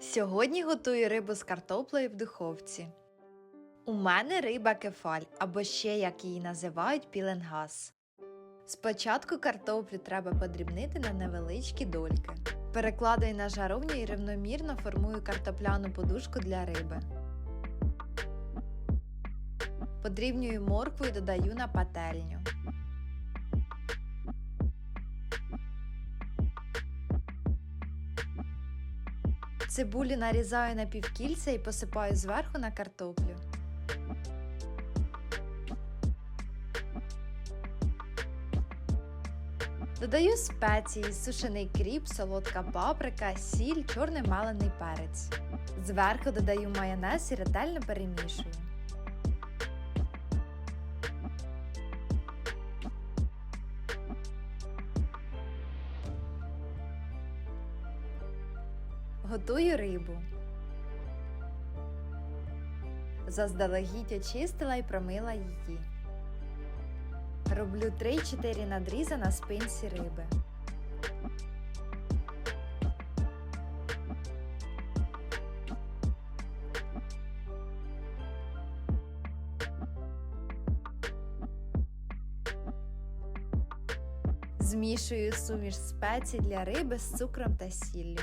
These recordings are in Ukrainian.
Сьогодні готую рибу з картоплею в духовці. У мене риба кефаль, або ще як її називають піленгас. Спочатку картоплю треба подрібнити на невеличкі дольки. Перекладаю на жаровню і рівномірно формую картопляну подушку для риби. Подрібнюю моркву і додаю на пательню. Цибулю нарізаю на півкільця і посипаю зверху на картоплю. Додаю спеції, сушений кріп, солодка паприка, сіль, чорний малений перець. Зверху додаю майонез і ретельно перемішую. Готую рибу. Заздалегідь очистила і промила її. Роблю 3-4 надріза на спинці риби. Змішую суміш спецій для риби з цукром та сіллю.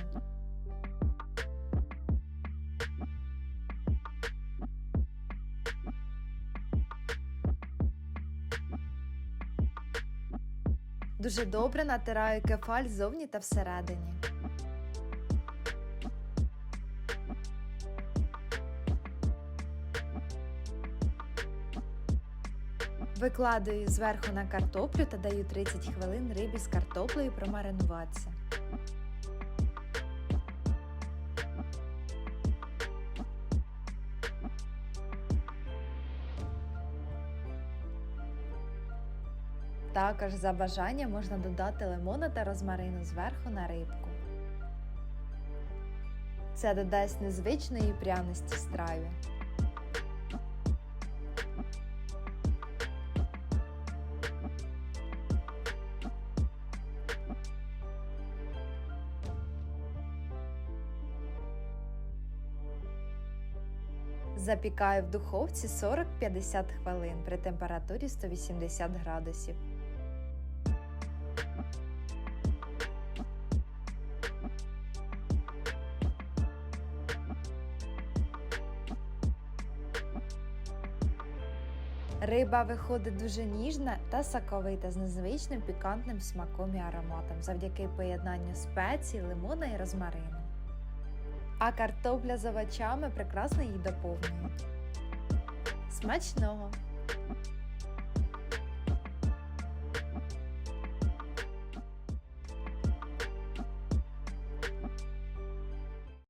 Дуже добре натираю кефаль ззовні та всередині. Викладаю зверху на картоплю та даю 30 хвилин рибі з картоплею промаринуватися. Також за бажанням можна додати лимона та розмарину зверху на рибку. Це додасть незвичної пряності страві. Запікаю в духовці 40-50 хвилин при температурі 180 градусів. Риба виходить дуже ніжна та соковита з незвичним пікантним смаком і ароматом завдяки поєднанню спецій, лимона і розмарину. А картопля з овочами прекрасно її доповнюють. Смачного!